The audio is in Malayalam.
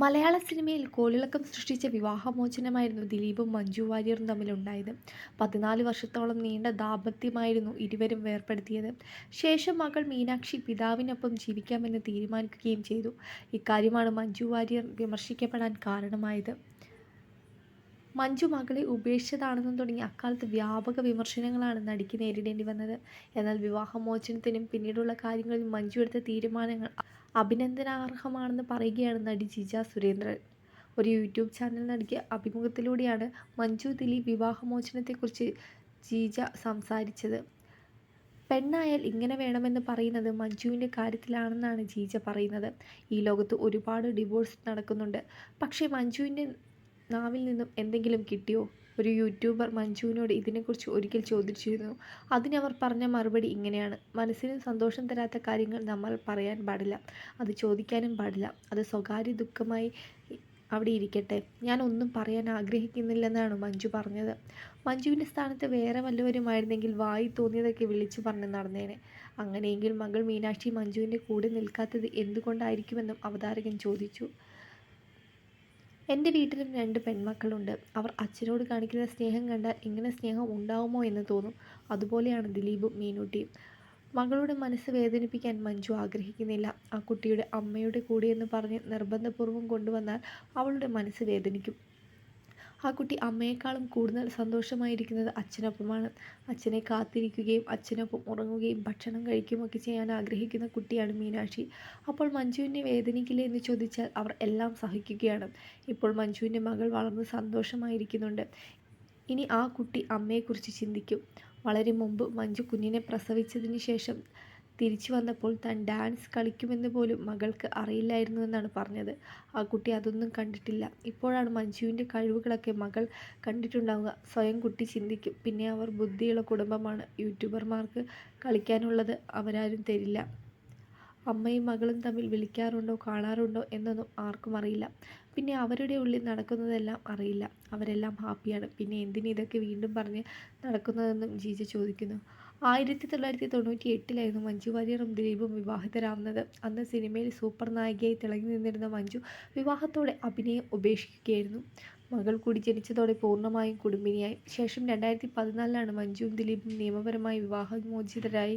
മലയാള സിനിമയിൽ കോളിളക്കം സൃഷ്ടിച്ച വിവാഹമോചനമായിരുന്നു ദിലീപും മഞ്ജു വാര്യറും തമ്മിലുണ്ടായത്. പതിനാല് വർഷത്തോളം നീണ്ട ദാമ്പത്യമായിരുന്നു ഇരുവരും വേർപ്പെടുത്തിയത്. ശേഷം മകൾ മീനാക്ഷി പിതാവിനൊപ്പം ജീവിക്കാമെന്ന് തീരുമാനിക്കുകയും ചെയ്തു. ഇക്കാര്യമാണ് മഞ്ജു വാര്യർ വിമർശിക്കപ്പെടാൻ കാരണമായത്. മഞ്ജു മകളെ ഉപേക്ഷിച്ചതാണെന്നും തുടങ്ങി അക്കാലത്ത് വ്യാപക വിമർശനങ്ങളാണ് നടിക്ക് നേരിടേണ്ടി വന്നത്. എന്നാൽ വിവാഹമോചനത്തിനും പിന്നീടുള്ള കാര്യങ്ങളിൽ മഞ്ജു എടുത്ത തീരുമാനങ്ങൾ അഭിനന്ദനാർഹമാണെന്ന് പറയുകയാണ് നടി ജിജ സുരേന്ദ്രൻ. ഒരു യൂട്യൂബ് ചാനൽ നൽകിയ അഭിമുഖത്തിലൂടെയാണ് മഞ്ജു ദിലീപ് വിവാഹമോചനത്തെക്കുറിച്ച് ജിജ സംസാരിച്ചത്. പെണ്ണായാൽ ഇങ്ങനെ വേണമെന്ന് പറയുന്നത് മഞ്ജുവിന്റെ കാര്യത്തിലാണെന്നാണ് ജീജ പറയുന്നത്. ഈ ലോകത്ത് ഒരുപാട് ഡിവോഴ്സ് നടക്കുന്നുണ്ട്. പക്ഷേ മഞ്ജുവിന്റെ നാവിൽ നിന്നും എന്തെങ്കിലും കിട്ടിയോ? ഒരു യൂട്യൂബർ മഞ്ജുവിനോട് ഇതിനെക്കുറിച്ച് ഒരിക്കൽ ചോദിച്ചിരുന്നു. അതിനവർ പറഞ്ഞ മറുപടി ഇങ്ങനെയാണ്: "മനസ്സിന് സന്തോഷം തരാത്ത കാര്യങ്ങൾ നമ്മൾ പറയാൻ പാടില്ല. അത് ചോദിക്കാനും പാടില്ല. അത് സ്വകാര്യ ദുഃഖമായി അവിടെ ഇരിക്കട്ടെ. ഞാൻ ഒന്നും പറയാൻ ആഗ്രഹിക്കുന്നില്ലെന്നാണ് മഞ്ജു പറഞ്ഞത്. മഞ്ജുവിന്റെ സ്ഥാനത്ത് വേറെ വല്ലവരുമായിരുന്നെങ്കിൽ വായി തോന്നിയതൊക്കെ വിളിച്ചു പറഞ്ഞ് നടന്നേനെ. അങ്ങനെയെങ്കിൽ മകൾ മീനാക്ഷി മഞ്ജുവിന്റെ കൂടെ നിൽക്കാത്തത് എന്തുകൊണ്ടായിരിക്കുമെന്നും അവതാരകൻ ചോദിച്ചു. "എന്റെ വീട്ടിലും രണ്ട് പെൺമക്കളുണ്ട്. അവർ അച്ഛനോട് കാണിക്കുന്ന സ്നേഹം കണ്ടാൽ ഇങ്ങനെ സ്നേഹം ഉണ്ടാവുമോ എന്ന് തോന്നും. അതുപോലെയാണ് ദിലീപും മീനൂട്ടിയും. മകളുടെ മനസ്സ് വേദനിപ്പിക്കാൻ മഞ്ജു ആഗ്രഹിക്കുന്നില്ല. ആ കുട്ടിയുടെ അമ്മയുടെ കൂടെയെന്ന് പറഞ്ഞ് നിർബന്ധപൂർവം കൊണ്ടുവന്നാൽ അവളുടെ മനസ്സ് വേദനിക്കും. ആ കുട്ടി അമ്മയെക്കാളും കൂടുതൽ സന്തോഷമായിരിക്കുന്നത് അച്ഛനൊപ്പമാണ്. അച്ഛനെ കാത്തിരിക്കുകയും അച്ഛനൊപ്പം ഉറങ്ങുകയും ഭക്ഷണം കഴിക്കുകയും ഒക്കെ ചെയ്യാൻ ആഗ്രഹിക്കുന്ന കുട്ടിയാണ് മീനാക്ഷി. അപ്പോൾ മഞ്ജുവിനെ വേദനിക്കില്ലേ എന്ന് ചോദിച്ചാൽ അവർ എല്ലാം സഹിക്കുകയാണ്. ഇപ്പോൾ മഞ്ജുവിന്റെ മകൾ വളർന്ന് സന്തോഷമായിരിക്കുന്നുണ്ട്. ഇനി ആ കുട്ടി അമ്മയെക്കുറിച്ച് ചിന്തിക്കും. വളരെ മുമ്പ് മഞ്ജു കുഞ്ഞിനെ പ്രസവിച്ചതിന് ശേഷം തിരിച്ചു വന്നപ്പോൾ താൻ ഡാൻസ് കളിക്കുമെന്ന് പോലും മകൾക്ക് അറിയില്ലായിരുന്നു എന്നാണ് പറഞ്ഞത്. ആ കുട്ടി അതൊന്നും കണ്ടിട്ടില്ല. ഇപ്പോഴാണ് മഞ്ജുവിന്റെ കഴിവുകളൊക്കെ മകൾ കണ്ടിട്ടുണ്ടാവുക. സ്വയം കുട്ടി ചിന്തിക്കും. പിന്നെ അവർ ബുദ്ധിയുള്ള കുടുംബമാണ്. യൂട്യൂബർമാർക്ക് കളിക്കാനുള്ളത് അവരാരും തരില്ല. അമ്മയും മകളും തമ്മിൽ വിളിക്കാറുണ്ടോ കാണാറുണ്ടോ എന്നൊന്നും ആർക്കും അറിയില്ല. പിന്നെ അവരുടെ ഉള്ളിൽ നടക്കുന്നതെല്ലാം അറിയില്ല. അവരെല്ലാം ഹാപ്പിയാണ്. പിന്നെ എന്തിനും ഇതൊക്കെ വീണ്ടും പറഞ്ഞ് നടക്കുന്നതെന്നും ജീജ ചോദിക്കുന്നു. ആയിരത്തി തൊള്ളായിരത്തി തൊണ്ണൂറ്റി എട്ടിലായിരുന്നു മഞ്ജു വാര്യറും ദിലീപും വിവാഹിതരാവുന്നത്. അന്ന് സിനിമയിൽ സൂപ്പർ നായികയായി തിളങ്ങി നിന്നിരുന്ന മഞ്ജു വിവാഹത്തോടെ അഭിനയം ഉപേക്ഷിക്കുകയായിരുന്നു. മകൾ കൂടി ജനിച്ചതോടെ പൂർണമായും കുടുംബിനിയായി. ശേഷം രണ്ടായിരത്തി പതിനാലിലാണ് മഞ്ജുവും ദിലീപും നിയമപരമായി വിവാഹമോചിതരായി